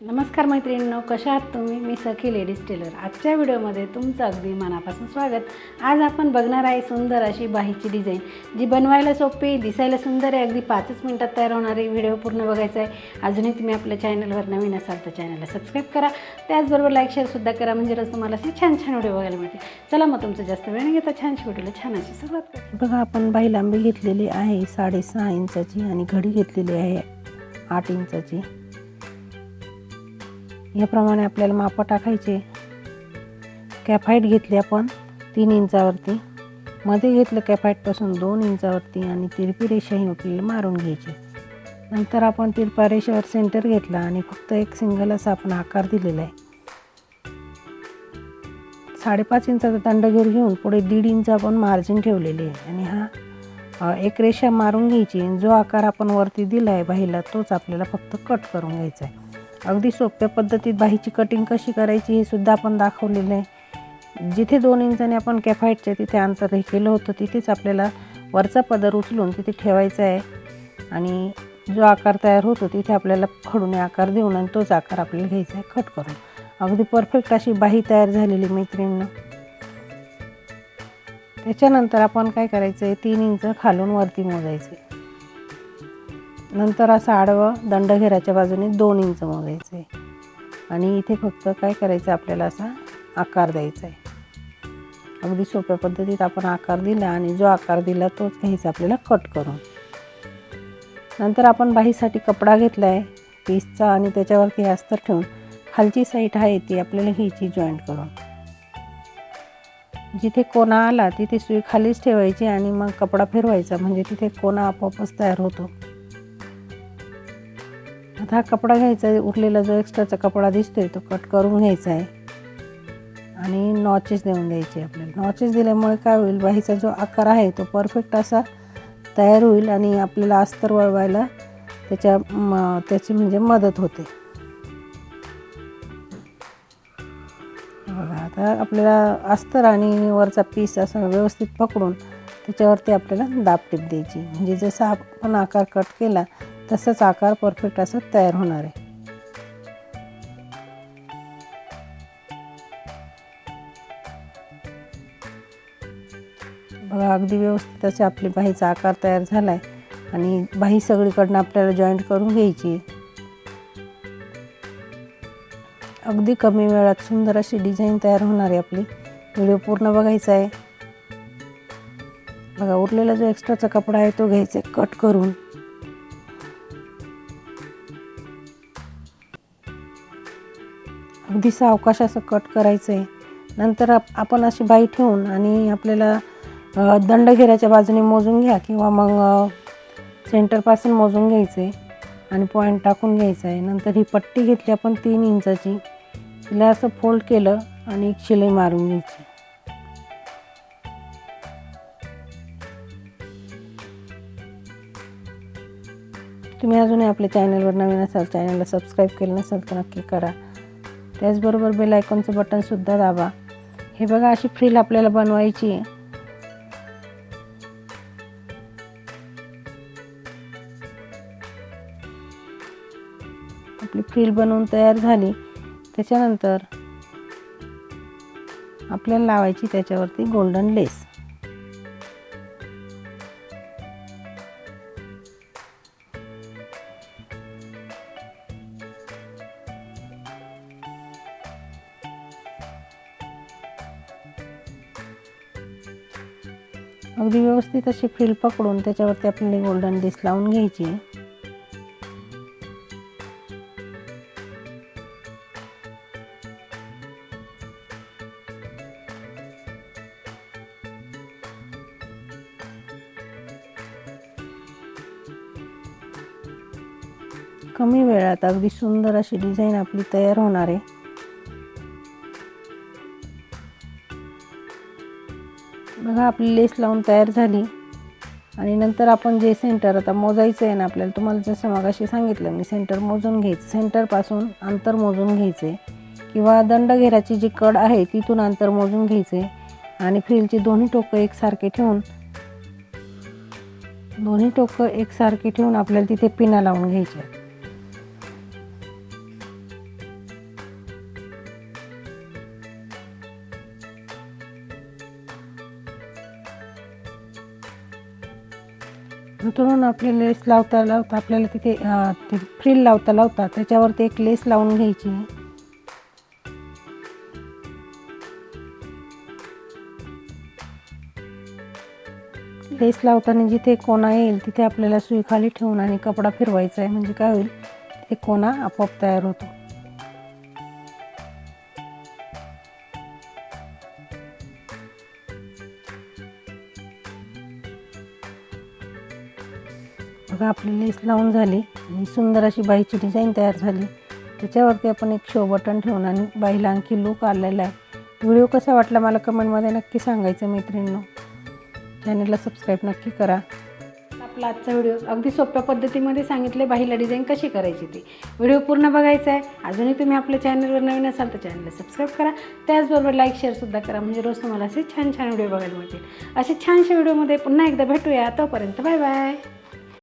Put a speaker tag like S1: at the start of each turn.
S1: नमस्कार मैत्रिणींनो कशा आहात तुम्ही? मी सखी लेडीज टेलर. आजच्या व्हिडिओमध्ये तुमचं अगदी मनापासून स्वागत. आज आपण बघणार आहे सुंदर अशी बाहीची डिझाईन जी बनवायला सोपी दिसायला सुंदर आहे. अगदी पाचच मिनटात तयार होणारी व्हिडिओ पूर्ण बघायचा आहे. अजूनही तुम्ही आपल्या चॅनलवर नवीन असाल तर चॅनलला सबस्क्राईब करा. त्याचबरोबर लाईक शेअरसुद्धा करा. म्हणजे रोज तुम्हाला असे छान छान व्हिडिओ बघायला मिळतील. चला मग तुमचं जास्त वेळ नाही घेता छान व्हिडिओला छान अशी सुरुवात
S2: बघा आपण बाई लांबी घेतलेली आहे साडेसहा इंचाची आणि घडी घेतलेली आहे आठ इंचाची. याप्रमाणे आपल्याला मापं टाकायचे. कॅफाईट घेतली आपण तीन इंचावरती. मध्ये घेतलं कॅफाईटपासून दोन इंचावरती आणि तिरपी रेषा ही आपल्याला मारून घ्यायची. नंतर आपण तिरपा रेषेवर सेंटर घेतला आणि फक्त एक सिंगल असा आपण आकार दिलेला आहे. साडेपाच इंचाचा दंडगेर घेऊन पुढे दीड इंच आपण मार्जिन ठेवलेली आहे. आणि हा एक रेषा मारून घ्यायची. आणि जो आकार आपण वरती दिला आहे बाहीला तोच आपल्याला फक्त कट करून घ्यायचा आहे. अगदी सोप्या पद्धतीत बाहीची कटिंग कशी करायची हे सुद्धा आपण दाखवलेलं आहे. जिथे दोन इंचाने आपण कॅफाईटचे तिथे अंतर हे केलं होतं तिथेच आपल्याला वरचा पदर उचलून तिथे ठेवायचा आहे. आणि जो आकार तयार होतो तिथे आपल्याला खडूने आकार देऊन आणि तोच आकार आपल्याला घ्यायचा आहे कट करून. अगदी परफेक्ट अशी बाही तयार झालेली मैत्रिणींना. त्याच्यानंतर आपण काय करायचं आहे तीन इंच खालून वरती मोजायचं आहे नंतर असं आडवं दंडघेराच्या बाजूने दोन इंच मोजायचं. आहे आणि इथे फक्त काय करायचं आपल्याला असा आकार द्यायचा आहे. अगदी सोप्या पद्धतीत आपण आकार दिला आणि जो आकार दिला तोच घ्यायचा आपल्याला कट करून. नंतर आपण बाहीसाठी कपडा घेतला आहे पीसचा आणि त्याच्यावरती अस्तर ठेवून खालची साईड आहे ती आपल्याला घ्यायची जॉईंट करून. जिथे कोणा आला तिथे सुई खालीच ठेवायची आणि मग कपडा फिरवायचा म्हणजे तिथे कोणा आपोआपच तयार होतो. आता हा कपडा घ्यायचा आहे उरलेला जो एक्स्ट्राचा कपडा दिसतोय तो कट करून घ्यायचा आहे. आणि नॉचेस देऊन द्यायचे आपल्याला. नॉचेस दिल्यामुळे काय होईल बाहीचा जो आकार आहे तो परफेक्ट असा तयार होईल आणि आपल्याला अस्तर वळवायला त्याच्या म त्याची म्हणजे मदत होते. बघा आता आपल्याला अस्तर आणि वरचा पीस असं व्यवस्थित पकडून त्याच्यावरती आपल्याला दाबटीप द्यायची. म्हणजे जसा आपण आकार कट केला तसंच आकार परफेक्ट असा तयार होणार आहे. बघा अगदी व्यवस्थित असे आपली बाहीचा आकार तयार झाला आहे आणि बाही सगळीकडनं आपल्याला जॉईंट करून घ्यायची अगदी कमी वेळात सुंदर अशी डिझाईन तयार होणार आहे आपली. व्हिडिओ पूर्ण बघायचा आहे. बघा उरलेला जो एक्स्ट्राचा कपडा आहे तो घ्यायचा आहे कट करून. अगदी सावकाश असं कट करायचं आहे नंतर आप आपण अशी बाई ठेवून आणि आपल्याला दंडघेऱ्याच्या बाजूने मोजून घ्या किंवा मग सेंटरपासून मोजून घ्यायचं आहे आणि पॉईंट टाकून घ्यायचं आहे नंतर ही पट्टी घेतली आपण तीन इंचाची. तिला असं फोल्ड केलं आणि एक शिलाई मारून घ्यायची. तुम्ही अजूनही आपल्या चॅनलवर नवीन असाल चॅनलला सबस्क्राईब केलं नसेल तर नक्की करा. त्याचबरोबर बेल आयकॉनचं बटनसुद्धा दाबा. हे बघा अशी फ्रील आपल्याला बनवायची आहे. आपली फ्रील बनवून तयार झाली. त्याच्यानंतर आपल्याला लावायची त्याच्यावरती गोल्डन लेस अगदी व्यवस्थित अशी फील पकडून त्याच्यावरती आपल्याला गोल्डन डिश लावून घ्यायची आहे. कमी वेळात अगदी सुंदर अशी डिझाईन आपली तयार होणार आहे. बघा आपली लेस लावून तयार झाली. आणि नंतर आपण जे सेंटर आता मोजायचं आहे ना आपल्याला तुम्हाला जसं मगाशी सांगितलं मी सेंटर मोजून घ्यायचं. सेंटरपासून अंतर मोजून घ्यायचं आहे किंवा दंडघेराची जी कड आहे तिथून अंतर मोजून घ्यायचं आहे आणि फ्रीलची दोन्ही टोकं एकसारखे ठेवून दोन्ही टोकं एकसारखे ठेवून आपल्याला तिथे पिना लावून घ्यायच्या नंतरून आपले लेस लावता लावता आपल्याला तिथे ते फ्रिल लावता लावता त्याच्यावरती एक लेस लावून घ्यायची. लेस लावताना जिथे कोणा येईल तिथे आपल्याला सुई खाली ठेवून आणि कपडा फिरवायचा आहे. म्हणजे काय होईल ते कोणा आपोआप तयार होतो. बघा आपली लेस लावून झाली आणि सुंदर अशी बाईची डिझाईन तयार झाली. त्याच्यावरती आपण एक शो बटन ठेवून आणि बाईला आणखी लुक आलेला आहे. व्हिडिओ कसा वाटला मला कमेंटमध्ये नक्की सांगायचं मैत्रिणींनो. चॅनलला सबस्क्राईब नक्की करा.
S1: आपला आजचा व्हिडिओ अगदी सोप्या पद्धतीमध्ये सांगितले बाहीला डिझाईन कशी करायची ती. व्हिडिओ पूर्ण बघायचा आहे. अजूनही तुम्ही आपल्या चॅनलवर नवीन असाल तर चॅनलला सबस्क्राईब करा. त्याचबरोबर लाईक शेअरसुद्धा करा. म्हणजे रोज तुम्हाला असे छान छान व्हिडिओ बघायला मिळतील. असे छानशा व्हिडिओमध्ये पुन्हा एकदा भेटूया. तोपर्यंत बाय बाय